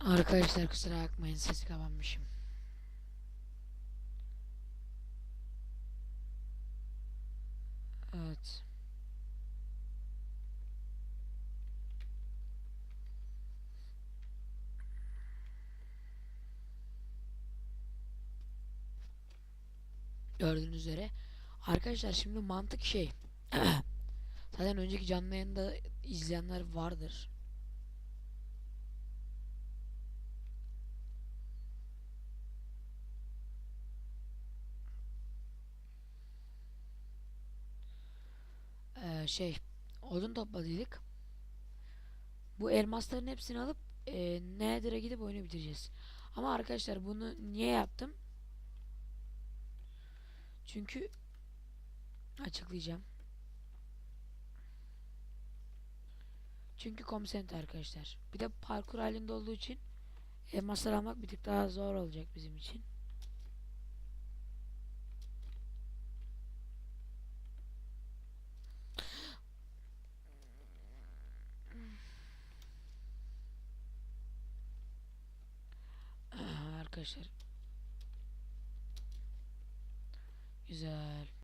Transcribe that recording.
Arkadaşlar kusura bakmayın sesi kapanmışım. Evet. Gördüğünüz üzere. Arkadaşlar şimdi mantık şey. Zaten önceki canlı yayında izleyenler vardır. Şey odun topladıydık. Bu elmasların hepsini alıp e, Nether'a gidip oyunu bitireceğiz. Ama arkadaşlar bunu niye yaptım? Çünkü açıklayacağım. Çünkü komisent arkadaşlar. Bir de parkur halinde olduğu için elmaslar almak bir tık daha zor olacak bizim için. Arkadaşlar. Güzel.